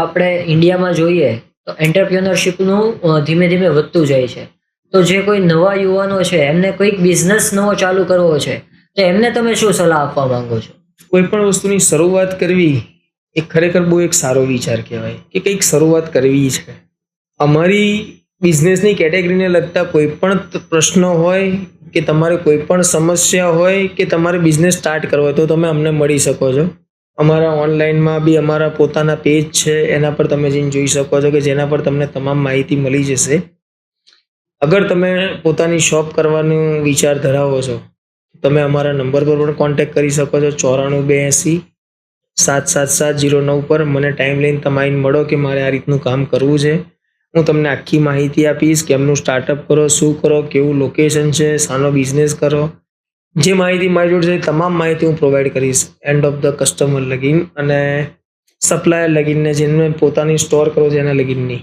આપણે ઇન્ડિયામાં જોઈએ તો એન્ટરપ્રિનરશીપનું ધીમે ધીમે વધતું જાય છે. તો જે કોઈ નવા યુવાનો છે, એમને કોઈક બિઝનેસ નવો ચાલુ કરવો છે, તો એમને તમે શું સલાહ આપવા માંગો છો? કોઈ પણ વસ્તુની શરૂઆત કરવી એ ખરેખર બહુ એક સારો વિચાર કહેવાય કે કંઈક શરૂઆત કરવી છે. અમારી બિઝનેસની કેટેગરીને લગતા કોઈ પણ પ્રશ્ન હોય કે તમારે કોઈ પણ સમસ્યા હોય કે તમારે બિઝનેસ સ્ટાર્ટ કરવો હોય તો તમે અમને મળી શકો છો. અમારા ઓનલાઈનમાં બી અમારા પોતાના પેજ છે, એના પર તમે જઈને જોઈ શકો છો કે જેના પર તમને તમામ માહિતી મળી જશે. અગર તમે પોતાની શોપ કરવાનું વિચાર ધરાવો છો, તમે અમારા નંબર પર પણ કોન્ટેક્ટ કરી શકો છો ચોરાણું બે એંસી સાત સાત સાત જીરો નવ પર. મને ટાઈમ લઈને તમારી મળો કે મારે આ રીતનું કામ કરવું છે. હું તમને આખી માહિતી આપીશ કે એમનું સ્ટાર્ટઅપ કરો, શું કરો, કેવું લોકેશન છે, શાનો બિઝનેસ કરો. જે માહિતી મારી જોડે છે તમામ માહિતી હું પ્રોવાઈડ કરીશ. End of the customer login અને સપ્લાયર લગીનને જેને પોતાની સ્ટોર કરો છે એના લગીનની